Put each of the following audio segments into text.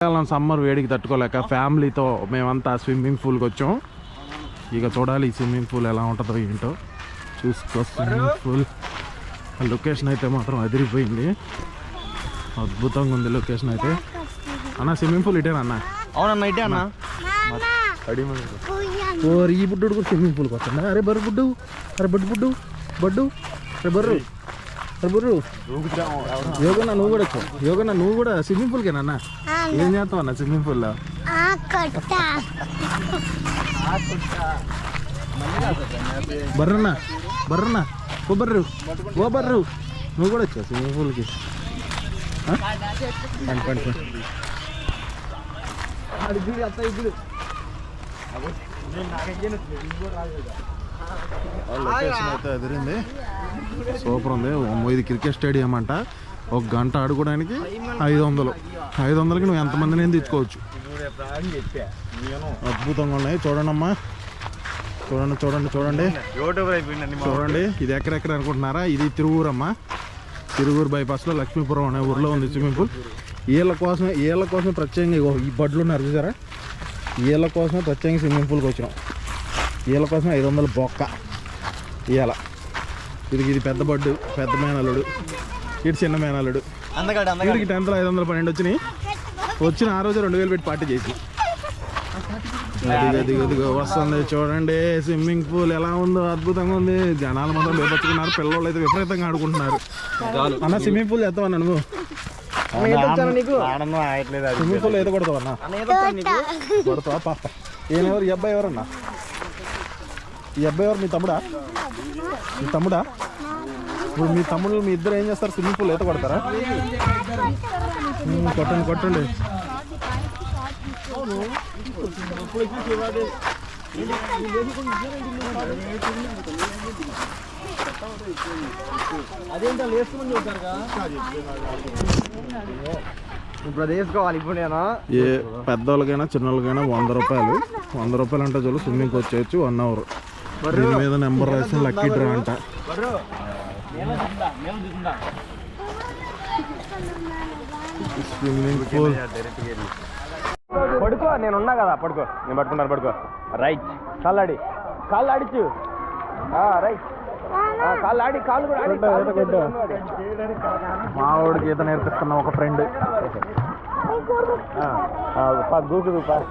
ఎండాకాలం సమ్మర్ వేడికి తట్టుకోలేక ఫ్యామిలీతో మేమంతా స్విమ్మింగ్ పూల్కి వచ్చాం. ఇక చూడాలి ఈ స్విమ్మింగ్ పూల్ ఎలా ఉంటుందో ఏంటో. చూసుకో స్విమ్మింగ్ పూల్. లొకేషన్ అయితే మాత్రం అదిరిపోయింది. అద్భుతంగా ఉంది లొకేషన్ అయితే. అన్న స్విమ్మింగ్ పూల్ ఇటేనా అన్న? అవునన్న ఇటే అన్న. ఓరి ఈ బుడ్డు కూడా స్విమ్మింగ్ పూల్కి వస్తుందా? అరే బర్రు బుడ్డు. అరే బడ్డు బుడ్డు. బడ్డు. అరే బర్రు. బర్రు యోగన్న నువ్వు కూడా వచ్చావు యోగన్న నువ్వు కూడా స్విమ్మింగ్ పూల్కేనా అన్న ఏం చేస్తావు అన్న స్విమ్మింగ్ పూల్లో బర్రన్నా బర్రన్నా ఓ బర్రు ఓ బర్రు. నువ్వు కూడా వచ్చావు స్విమ్మింగ్ పూల్కి? పండి పండి పండి లొకేషన్ అయితే అదిరింది. సూపర్ ఉంది. ఇది క్రికెట్ స్టేడియం అంట. ఒక గంట ఆడుకోవడానికి ఐదు వందలు. ఐదు వందలకి నువ్వు ఎంతమందిని తెచ్చుకోవచ్చు అద్భుతంగా ఉన్నాయి. చూడండి అమ్మా చూడండి. చూడండి చూడండి చూడండి ఇది ఎక్కడెక్కడ అనుకుంటున్నారా? ఇది తిరువూరు అమ్మ తిరువూరు బైపాస్లో లక్ష్మీపురం అనే ఊర్లో ఉంది స్విమ్మింగ్ పూల్. వీళ్ళ కోసం వీళ్ళ కోసం ప్రత్యేకంగా ఈ బడ్లు ఉన్నారు చూసారా? వీళ్ళ కోసం ప్రత్యేకంగా స్విమ్మింగ్ పూల్కి వచ్చినాం. వీళ్ళ కోసం ఐదు వందల బొక్క. ఇవాళ ఇది ఇది పెద్ద బడ్డు పెద్ద మేనల్లుడు. ఇటు చిన్న మేనల్లుడు. వీడికి టెన్త్లో ఐదు వందల పన్నెండు వచ్చినాయి. వచ్చిన ఆ రోజు రెండు వేలు పెట్టి పార్టీ చేసి. అదిగో వస్తుంది చూడండి. స్విమ్మింగ్ పూల్ ఎలా ఉందో అద్భుతంగా ఉంది. జనాలు మొత్తం బేపచ్చుకున్నారు పిల్లలు అయితే విపరీతంగా ఆడుకుంటున్నారు. అన్న స్విమ్మింగ్ పూల్ చేస్తావా నువ్వు స్విమ్మింగ్ పూల్ ఏదో కొడతావు అన్న కొడతావా పాప? ఈ అబ్బాయి ఎవరన్నా? ఈ అబ్బాయి ఎవరు? మీ తమ్ముడా? మీ తమ్ముడా? ఇప్పుడు మీ తమ్ముళ్ళు మీ ఇద్దరు ఏం చేస్తారు? స్విమ్మింగ్ పూల్ ఈత కొడతారా? కొట్టండి కొట్టండి. ఇప్పుడు అది వేసుకోవాలి ఇప్పుడు నేను? ఏ పెద్దవాళ్ళకైనా చిన్నవాళ్ళకైనా వంద రూపాయలు. వంద రూపాయలు అంటే చాలు స్విమ్మింగ్కి వచ్చేయచ్చు వన్ అవర్. దీని మీద నెంబర్ రాసిన లక్కీ డ్రా అంట. స్విమ్మింగ్ పూల్ పడుకో నేను ఉన్నా కదా పడుకో. నేను పట్టుకుంటాను పడుకో. రైట్ కాళ్ళు ఆడి కాళ్ళు ఆడిచ్చు రైట్ కాళ్ళు ఆడి కాళ్ళు కూడా ఆడి. కొట్టు, ఈత నేర్పిస్తున్న ఒక ఫ్రెండ్ ఎట్లా వెళ్తావు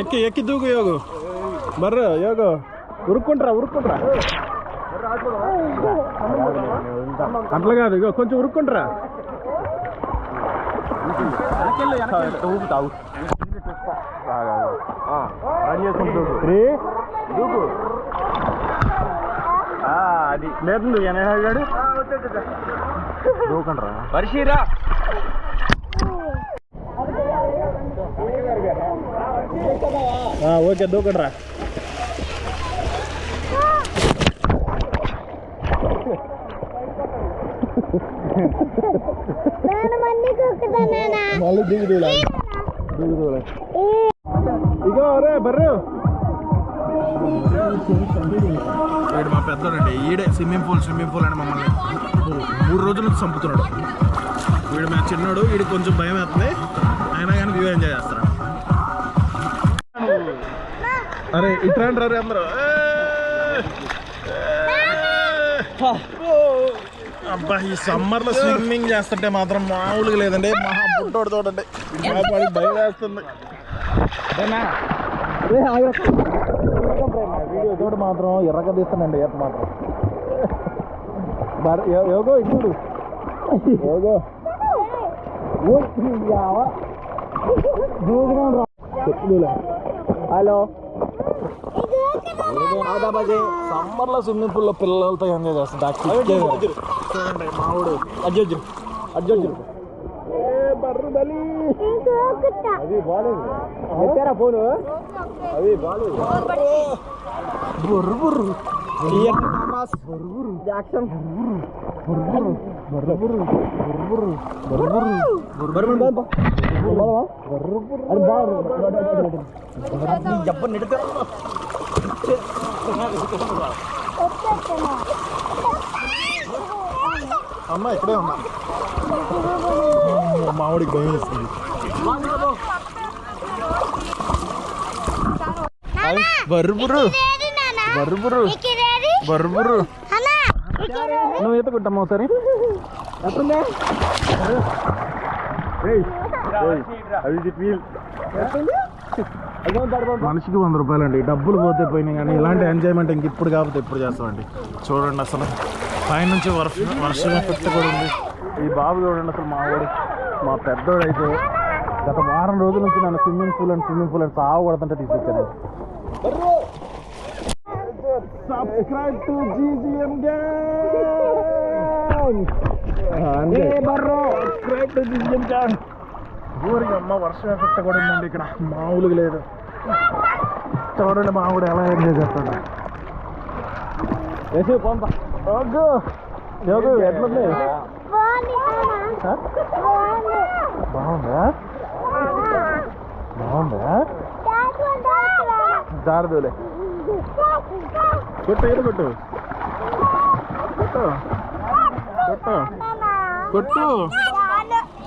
ఎక్కి ఎక్కి దూకు యోగు. బర్ర యోగు. ఉరుక్కుంటారా ఉరుక్కుంటారా. అట్లా కాదు ఇగో కొంచెం ఉరుక్కుంటారా. చేసుకుంటూ దూకు అది. లేదు ఎనగాడు దూకండ్రా వర్షిరా ఓకే దూకండ్రా మళ్ళీ దిగుదూలా దిగుదూలా ఇగో రే బర్రు వీడు మా పెద్దోడండి ఈడే స్విమ్మింగ్ పూల్ స్విమ్మింగ్ పూల్ అని మమ్మల్ని మూడు రోజుల నుంచి చంపుతున్నాడు వీడు మా చిన్నోడు వీడు కొంచెం భయం వేస్తుంది అయినా కానీ వ్యూ ఎంజాయ్ చేస్తాడు అరే ఇట్రాండి రే అందరూ. అబ్బా ఈ సమ్మర్లో స్విమ్మింగ్ చేస్తుంటే మాత్రం మామూలుగా లేదండి. మహా పుట్టోడు తోడండి. వాడికి భయం వేస్తుంది వీడియో తోడు మాత్రం ఎర్రగా తీస్తానండి ఈత మాత్రం. బర్- యో- యోగో ఇప్పుడు యోగో. హలో. అదే సమ్మర్లో స్విమ్మింగ్ పూల్లో పిల్లలతో ఎంజాయ్ చేస్తాం మావుడు అజ్జు అజ్జు అది బాగాలేదు ఫోను? అది బుర్రు బుర్రు. Clear the cameras. అమ్మ ఇక్కడే ఉన్నా మామిడికి భయం వేస్తుంది బర్రు బుర్రు బర్బురు బర్బురు నువ్వు ఈత కొట్టమ్మా ఒకసారి. మనిషికి వంద రూపాయలండి. డబ్బులు పోతే పోయినాయి కానీ ఇలాంటి ఎంజాయ్మెంట్ ఇంక ఇప్పుడు కాకపోతే ఇప్పుడు చేస్తామండి. చూడండి అసలు. పైనుంచి వర్షం వర్షం ఎఫెక్ట్ కూడా ఉంది. ఈ బాబు చూడండి అసలు మా వాడు. మా పెద్దోడు అయితే గత వారం రోజుల నుంచి నన్ను swimming pool and swimming pool అని సాగు కొడుతుంటే తీసుకొచ్చాను subscribe to GGM subscribe to GGM gang ఊరికి అమ్మ వర్షం ఎఫెక్ట్ కూడా ఉందండి ఇక్కడ. మామూలుగా లేదు. చూడండి మామిడి ఎలా ఎంజాయ్ చేస్తాడు వేసి కొంత యోగు యోగు ఎట్లుంది? బాగుందా? బాగుందా? జారదులే కొట్టు ఏదో కొట్టు. కొట్టు. కొట్టు. కొట్టు.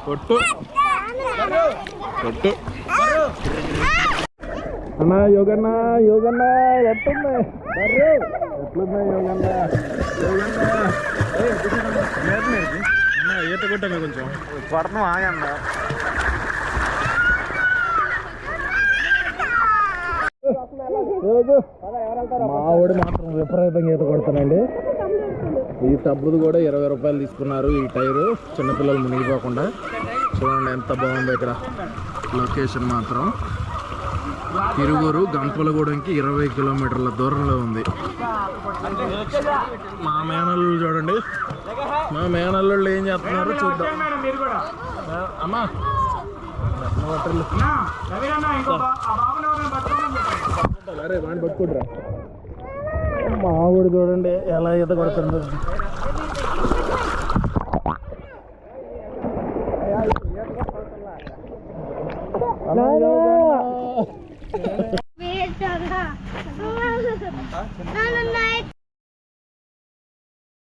కొట్టు. కొట్టు. అన్నా యోగన్న యోగన్న ఎట్లుంది బర్రె ఎట్లుంది యోగన్న? యోగన్న. అన్న ఈత కొట్టాను కొంచెం. కొడతాం ఆయన్న మావాడు మాత్రం విపరీతంగా ఈత కొడతానండి ఈ టబ్బుది కూడా ఇరవై రూపాయలు తీసుకున్నారు ఈ టైరు. చిన్నపిల్లలు మునిగిపోకుండా. చూడండి ఎంత బాగుందో ఇక్కడ లొకేషన్ మాత్రం. తిరువూరు గంపలగూడెంకి ఇరవై కిలోమీటర్ల దూరంలో ఉంది. మా మేనల్లు చూడండి. మా మేనల్లు ఏం చేస్తున్నారు? చూద్దాం. ఆ, అమ్మా. అరే వాడిని పట్టుకుంటారా. చూడండి ఎలా ఈత కొడుతుందో.